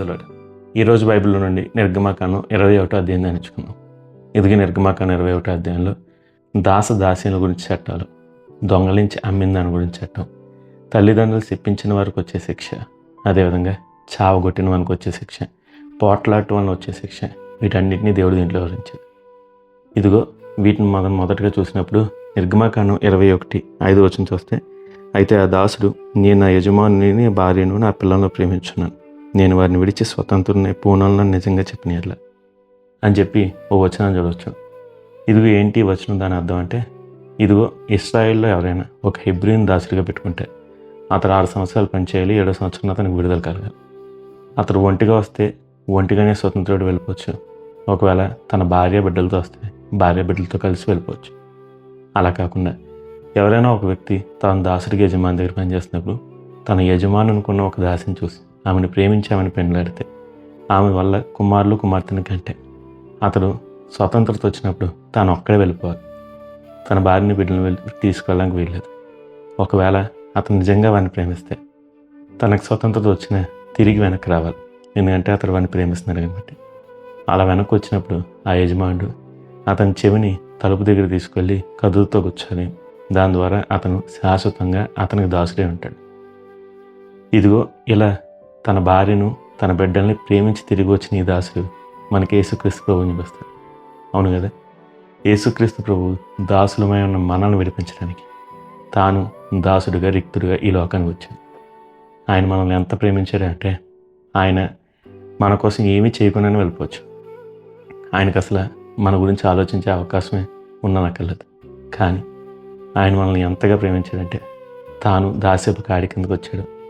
అలాడు ఈరోజు బైబిల్లో నుండి నిర్గమాకాండం ఇరవై ఒకటో అధ్యాయం ధ్యానించుకుందాం ఇదిగి నిర్గమాకాండం ఇరవై ఒకటో అధ్యాయంలో దాస దాసీల గురించి చట్టాలు దొంగలించి అమ్మిన దాని గురించి చట్టం తల్లిదండ్రులు చెప్పించిన వారికి వచ్చే శిక్ష అదేవిధంగా చావగొట్టిన వానికి వచ్చే శిక్ష పోట్లాట వల్ల వచ్చే శిక్ష వీటన్నిటిని దేవుడు దీంట్లో వివరించాడు. ఇదిగో వీటిని మనం మొదటగా చూసినప్పుడు నిర్గమాకాండం ఇరవై ఒకటి ఐదు వచ్చిన చూస్తే అయితే ఆ దాసుడు నేను నా యజమానిని భార్యను నా పిల్లలను ప్రేమించున్నాను. నేను వారిని విడిచి స్వతంత్రుని పూర్ణంలో నిజంగా చెప్పిన ఎట్లా అని చెప్పి ఓ వచనం చూడవచ్చు ఇదిగో ఏంటి వచనం దాని అర్థం అంటే ఇదిగో ఇస్రాయిల్లో ఎవరైనా ఒక హెబ్రిన్ దాసుడిగా పెట్టుకుంటే అతను ఆరు సంవత్సరాలు పనిచేయాలి ఏడో సంవత్సరం అతనికి విడుదల కలగాలి అతడు ఒంటిగా వస్తే ఒంటిగానే స్వతంత్రుడు వెళ్ళిపోవచ్చు. ఒకవేళ తన భార్య బిడ్డలతో వస్తే భార్య బిడ్డలతో కలిసి వెళ్ళిపోవచ్చు. అలా కాకుండా ఎవరైనా ఒక వ్యక్తి తన దాసుడికి యజమాని దగ్గర పనిచేస్తున్నప్పుడు తన యజమాని అనుకున్న ఒక దాసిని చూసి ఆమెను ప్రేమించి ఆమెను పెండ్లాడితే ఆమె వల్ల కుమారులు కుమార్తెని కంటే అతడు స్వతంత్రత వచ్చినప్పుడు తాను ఒక్కడే వెళ్ళిపోవాలి. తన భార్యని బిడ్డను వెళ్ళి తీసుకెళ్ళడానికి వీల్లేదు. ఒకవేళ అతను నిజంగా వాడిని ప్రేమిస్తే తనకు స్వతంత్రత వచ్చిన తిరిగి వెనక్కి రావాలి. ఎందుకంటే అతడు వాడిని ప్రేమిస్తున్నాడు కాబట్టి. అలా వెనక్కి వచ్చినప్పుడు ఆ యజమానుడు అతని చెవిని తలుపు దగ్గర తీసుకెళ్ళి కదులతో కూర్చొని దాని ద్వారా అతను శాశ్వతంగా అతనికి దాసుడే ఉంటాడు. ఇదిగో ఇలా తన భార్యను తన బిడ్డల్ని ప్రేమించి తిరిగి వచ్చిన ఈ దాసుడు మనకి యేసుక్రీస్తు ప్రభువు చూపిస్తాడు. అవును కదా? యేసుక్రీస్తు ప్రభు దాసులమై ఉన్న మనల్ని విడిపించడానికి తాను దాసుడుగా రిక్తుడుగా ఈ లోకానికి వచ్చాడు. ఆయన మనల్ని ఎంత ప్రేమించారు అంటే ఆయన మన కోసం ఏమీ చేయకుండానే వెళ్ళిపోవచ్చు. ఆయనకు అసలు మన గురించి ఆలోచించే అవకాశమే ఉన్ననక్కర్లేదు కానీ ఆయన మనల్ని ఎంతగా ప్రేమించాడంటే తాను దాస్యపు కాడి కిందకు వచ్చాడు.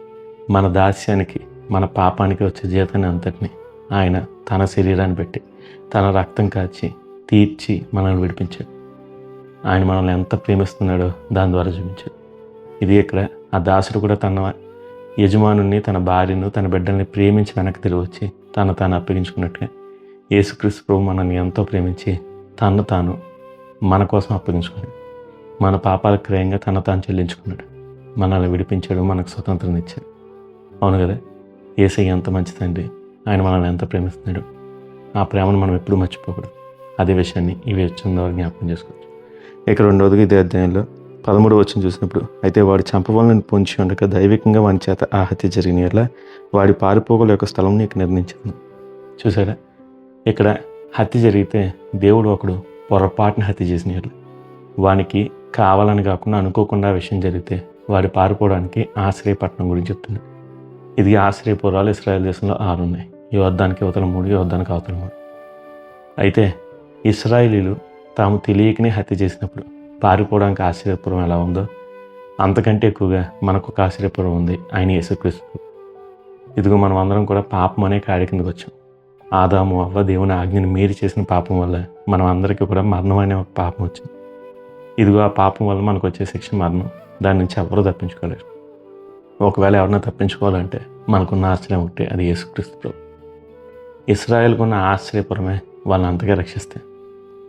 మన దాస్యానికి మన పాపానికి వచ్చే జీతాన్ని అంతటిని ఆయన తన శరీరాన్ని పెట్టి తన రక్తం కాచి తీర్చి మనల్ని విడిపించాడు. ఆయన మనల్ని ఎంత ప్రేమిస్తున్నాడో దాని ద్వారా చూపించాడు. ఇది ఇక్కడ ఆ దాసుడు కూడా తన యజమానుని తన భార్యను తన బిడ్డల్ని ప్రేమించి వెనక్కి తిరిగి వచ్చి తను తాను అప్పగించుకున్నట్టుగా యేసుక్రీస్తు ప్రభు మనల్ని ఎంతో ప్రేమించి తను తాను మన కోసం అప్పగించుకున్నాడు. మన పాపాల క్రయంగా తన తాను చెల్లించుకున్నాడు. మనల్ని విడిపించాడు మనకు స్వతంత్రం ఇచ్చాడు. అవును కదా? ఏసై ఎంత మంచి తండ్రి. ఆయన మనల్ని ఎంత ప్రేమిస్తున్నాడు. ఆ ప్రేమను మనం ఎప్పుడూ మర్చిపోకూడదు. అదే విషయాన్ని ఈ విషయం ద్వారా జ్ఞాపకం చేసుకోవచ్చు. ఇక రెండవదిగా ఇదే అధ్యాయంలో పదమూడు వచ్చిన చూసినప్పుడు అయితే వాడు చంపవాలని పొంచి ఉండక దైవికంగా వాని చేత ఆ హత్య జరిగిన వల్ల వాడి పారిపోగల యొక్క స్థలం నీకు నిర్ణయించాను చూసారా? ఇక్కడ హత్య జరిగితే దేవుడు ఒకడు పొరపాటున హత్య చేసిన వానికి కావాలని కాకుండా అనుకోకుండా విషయం జరిగితే వాడి పారిపోవడానికి ఆశ్రయపట్నం గురించి చెప్తున్నాడు. ఇది ఆశ్రయపురాలు ఇస్రాయల్ దేశంలో ఆరు ఉన్నాయి. యుద్ధానికి అవతల మూడు యుద్ధానికి అవతల మూడు. అయితే ఇస్రాయిలీలు తాము తెలియకనే హత్య చేసినప్పుడు పారిపోవడానికి ఆశ్చర్యపురం ఎలా ఉందో అంతకంటే ఎక్కువగా మనకు ఒక ఆశ్చర్యపురం ఉంది ఆయన యేసుక్రీస్తు. ఇదిగో మనం అందరం కూడా పాపం అనే కాడి కిందకు వచ్చాం. ఆదాము అవ్వ దేవుని ఆజ్ఞని మీరి చేసిన పాపం వల్ల మనం అందరికీ కూడా మరణం అనే ఒక పాపం వచ్చింది. ఇదిగో ఆ పాపం వల్ల మనకు వచ్చే శిక్ష మరణం. దాని నుంచి ఎవరు తప్పించుకోలేరు. ఒకవేళ ఎవరన్నా తప్పించుకోవాలంటే మనకున్న ఆశ్రయం ఒకటి అది యేసుక్రీస్తు ప్రభు. ఇస్రాయల్కున్న ఆశ్రయపురమే వాళ్ళని అంతగా రక్షిస్తే.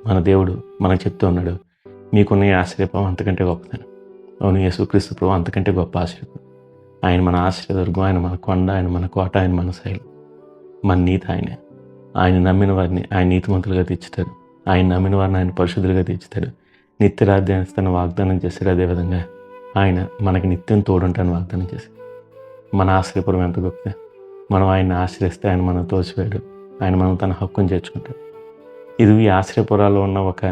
మన దేవుడు మనకు చెప్తూ ఉన్నాడు మీకున్న ఈ ఆశ్రయపురం అంతకంటే గొప్పదని. అవును యేసుక్రీస్తు ప్రభు అంతకంటే గొప్ప ఆశ్రయం ఆయన మన ఆశ్రయదుర్గం ఆయన మన కొండ ఆయన మన కోట ఆయన మన శైలి. మన నీతి ఆయనే. ఆయన నమ్మిన వారిని ఆయన నీతిమంతులుగా తీర్చుతాడు ఆయన నమ్మిన వారిని ఆయన పరిశుద్ధులుగా తీర్చుతాడు నిత్యరాధ్యాన్ని తన వాగ్దానం చేశాడు అదేవిధంగా ఆయన మనకి నిత్యం తోడుంటాను వాగ్దానం చేసి మన ఆశ్రయపురం ఎంత గొప్ప. మనం ఆయన్ని ఆశ్రయిస్తే ఆయన మనం తోసివేయడు ఆయన మనం తన హక్కును చేర్చుకుంటాడు. ఇది ఈ ఆశ్రయపురాల్లో ఉన్న ఒక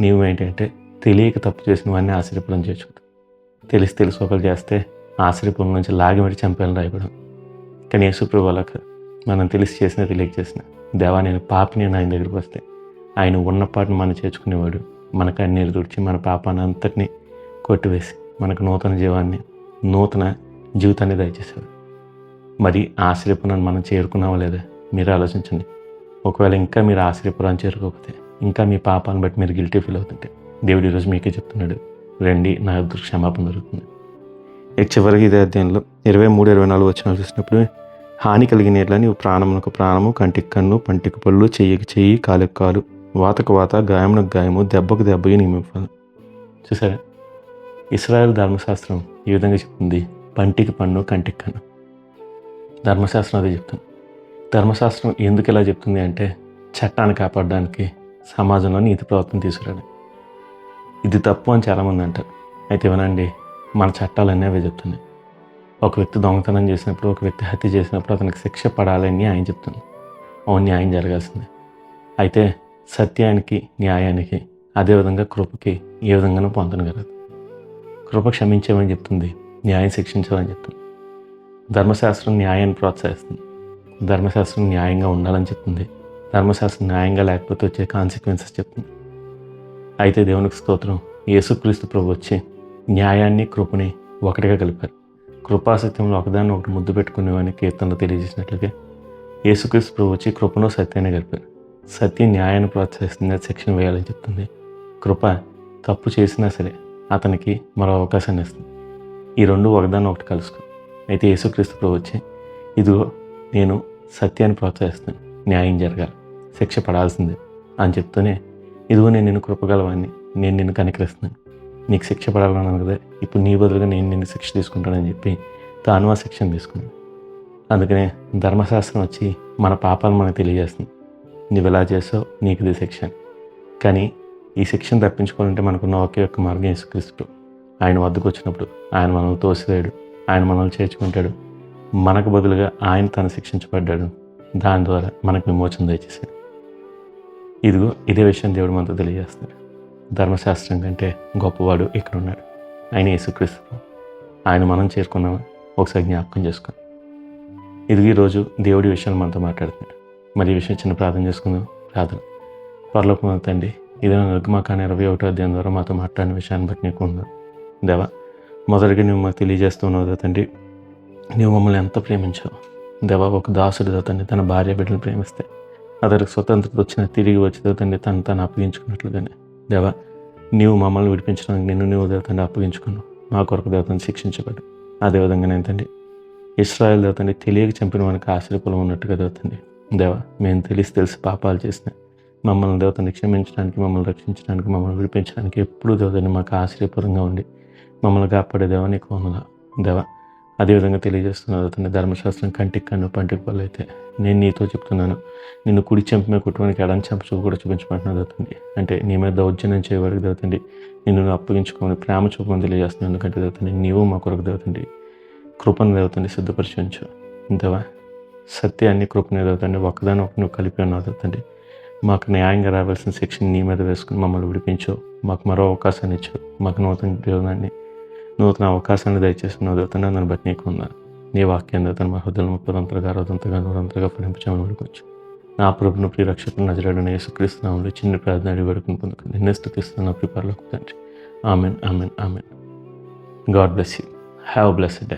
నియమం ఏంటంటే తెలియక తప్పు చేసిన వాడిని ఆశ్రయపురం చేర్చుకుంటాం తెలిసి తెలిసి ఒకరు చేస్తే ఆశ్రయపురం నుంచి లాగిమెడి చంపేయాలని రాయకూడదు కానీ యేసుప్రభు మనం తెలిసి చేసిన తెలియక చేసిన దేవా నేను పాపిని ఆయన దగ్గరికి వస్తే ఆయన ఉన్నపాటిని మనం చేర్చుకునేవాడు. మన కన్నీరు తుడిచి మన పాపాన్ని అంతటిని కొట్టివేసి మనకు నూతన జీవాన్ని నూతన జీవితాన్ని దయచేశాడు. మరి ఆశ్రయపురాన్ని మనం చేరుకున్నామా లేదా? మీరు ఆలోచించండి. ఒకవేళ ఇంకా మీరు ఆశ్రయపురాన్ని చేరుకోకపోతే ఇంకా మీ పాపాన్ని బట్టి మీరు గిల్టీ ఫీల్ అవుతుంటే దేవుడు ఈరోజు మీకే చెప్తున్నాడు రండి నా దగ్గర క్షమాపణ దొరుకుతుంది. ఇక చివరికి ఇదే అధ్యాయంలో ఇరవై మూడు ఇరవై నాలుగు వచ్చిన చూసినప్పుడు హాని కలిగిన ఎట్లా నీవు ప్రాణమునకు ప్రాణము కంటికి కన్ను పంటికి పళ్ళు చెయ్యికి చెయ్యి కాలుకు కాలు వాతకు వాత గాయమునకు గాయము దెబ్బకు దెబ్బకి నియమింపాలి చూసారా? ఇస్రాయల్ ధర్మశాస్త్రం ఈ విధంగా చెప్తుంది. పంటికి పన్ను కంటికి కన్ను. ధర్మశాస్త్రం అదే చెప్తుంది. ధర్మశాస్త్రం ఎందుకు ఇలా చెప్తుంది అంటే చట్టాన్ని కాపాడడానికి సమాజంలో నీతి ప్రవర్తన తీసుకురాడు ఇది తప్పు అని చాలామంది అంటారు. అయితే వినండి మన చట్టాలన్నీ అవే చెప్తున్నాయి. ఒక వ్యక్తి దొంగతనం చేసినప్పుడు ఒక వ్యక్తి హత్య చేసినప్పుడు అతనికి శిక్ష పడాలని ఆయన చెప్తుంది. అవును న్యాయం జరగాల్సిందే. అయితే సత్యానికి న్యాయానికి అదేవిధంగా కృపకి ఏ విధంగానూ పొందనగలదు కృప క్షమించేమని చెప్తుంది న్యాయం శిక్షించమని చెప్తుంది. ధర్మశాస్త్రం న్యాయాన్ని ప్రోత్సహిస్తుంది. ధర్మశాస్త్రం న్యాయంగా ఉండాలని చెప్తుంది. ధర్మశాస్త్రం న్యాయంగా లేకపోతే వచ్చే కాన్సిక్వెన్సెస్ చెప్తుంది. అయితే దేవునికి స్తోత్రం యేసుక్రీస్తు ప్రభు వచ్చి న్యాయాన్ని కృపని ఒకటిగా కలిపారు. కృపాసత్యంలో ఒకదాన్ని ఒకటి ముద్దు పెట్టుకునేవని కీర్తనలో తెలియజేసినట్లుగా యేసుక్రీస్తు ప్రభు వచ్చి కృపను సత్యాన్ని కలిపారు. సత్యం న్యాయాన్ని ప్రోత్సహిస్తుంది శిక్షణ వేయాలని చెప్తుంది. కృప తప్పు చేసినా సరే అతనికి మరో అవకాశాన్ని ఇస్తుంది. ఈ రెండు ఒకదాన్ని ఒకటి కలుసుకో. అయితే యేసుక్రీస్తు ప్రభు వచ్చి ఇదిగో నేను సత్యాన్ని ప్రోత్సహిస్తాను న్యాయం జరగాలి. శిక్ష పడాల్సిందే అని చెప్తూనే ఇదిగో నేను నిన్ను కృపగలవాన్ని నేను నిన్ను కనికరిస్తున్నాను. నీకు శిక్ష పడాలన్నాను కదా. ఇప్పుడు నీ బదులుగా నేను నిన్ను శిక్ష తీసుకుంటానని చెప్పి తాను ఆ శిక్షను తీసుకున్నాను అందుకనే ధర్మశాస్త్రం వచ్చి మన పాపాలు మనకు తెలియజేస్తుంది. నువ్వు ఎలా చేసావు నీకు ఇది శిక్ష. కానీ ఈ శిక్షను తప్పించుకోవాలంటే మనకున్న ఒకే ఒక్క మార్గం యేసుక్రీస్తు. ఆయన వద్దకు వచ్చినప్పుడు ఆయన మనల్ని తోసివేయడు. ఆయన మనల్ని చేర్చుకుంటాడు. మనకు బదులుగా ఆయన తను శిక్షించబడ్డాడు. దాని ద్వారా మనకు విమోచన దయచేశాడు ఇదిగో ఇదే విషయం దేవుడు మనతో తెలియజేస్తాడు ధర్మశాస్త్రం కంటే గొప్పవాడు ఇక్కడ ఉన్నాడు ఆయన యేసుక్రీస్తు ఆయన మనం చేరుకున్నామా? ఒకసారి జ్ఞాపకం చేసుకుని ఇదిగో ఈరోజు దేవుడి విషయాలు మనతో మాట్లాడుతున్నాడు. మరి ఈ విషయం చిన్న ప్రార్థన చేసుకుందాం. ప్రార్థన. పరలోకం తండ్రి ఇదే నిర్గమాకాని ఇరవై ఒకటో అధ్యాయం ద్వారా మాతో మాట్లాడిన విషయాన్ని బట్టి నీకు ఉన్నాను దేవా మొదటిగా నువ్వు మాకు తెలియజేస్తున్నావు తండ్రి నువ్వు మమ్మల్ని ఎంత ప్రేమించావు? దేవా ఒక దాసుడు తండ్రి తన భార్య బిడ్డను ప్రేమిస్తే అతనికి స్వతంత్రత వచ్చిన తిరిగి వచ్చేదో తండ్రి తను తను అప్పగించుకున్నట్లుగానే. దేవా నీవు మమ్మల్ని విడిపించడానికి నిన్ను నువ్వు దేవతండి అప్పగించుకున్నావు. మా కొరకు దేవతని శిక్షించబడు అదేవిధంగా నేను తండ్రి ఇస్రాయల్ దేవతండి తెలియక చంపిన మనకు ఆశ్చర్యపులం ఉన్నట్టుగా దేవతండి దేవా మేము తెలిసి తెలిసి పాపాలు చేసినాయి మమ్మల్ని దేవతని క్షమించడానికి మమ్మల్ని రక్షించడానికి మమ్మల్ని విడిపించడానికి ఎప్పుడూ దేవతని మాకు ఆశ్చర్యపరంగా ఉండి మమ్మల్ని కాపాడే దేవా నీకు వందనా దేవా అదేవిధంగా తెలియజేస్తున్న అతని ధర్మశాస్త్రం కంటికి కన్ను పంటికి పళ్ళు అయితే నేను నీతో చెప్తున్నాను. నిన్ను కుడి చెంప మీద కుటుంబానికి ఎడం చెంప చూపు కూడా చూపించమంటున్నాను అవుతుంది అంటే నీ మీద దౌర్జన్యం చేయవరకు దేవతండి నిన్ను నువ్వు అప్పగించుకొని ప్రేమ చూపమని తెలియజేస్తున్నాను. ఎందుకంటే దేవతండి నీవు మా కొరకు దేవతండి కృపను దేవతండి సిద్ధపరిచి ఉంచు. ఇంతవా సత్యాన్ని కృపని దేవతండి ఒకదాని ఒక నువ్వు కలిపి ఉన్నావు దేవతండి మాకు న్యాయంగా రావాల్సిన శిక్షణ నీ మీద వేసుకుని మమ్మల్ని విడిపించు. మాకు మరో అవకాశాన్ని ఇచ్చు మాకు నూతన జీవనాన్ని నూతన అవకాశాన్ని దయచేస్తున్నావు దేవతండి దాన్ని బట్టి నీకు ఉన్నాను నీ వాక్యం తన మా హృదయం ముప్పదంతలుగా అరవదంతగా నూరంతలుగా ఫలించమని వేడుకోవచ్చు నా ప్రభుత్వ ప్రియరక్షకుడు నజరాడని యేసుక్రీస్తునామంలో చిన్న ప్రార్థన అడిగి వేడుకుని పొందుకుని నిన్నే స్థుతిస్తున్న ప్రిపర్లకు తండ్రి. Amen amen amen. God bless you. Have blessed day.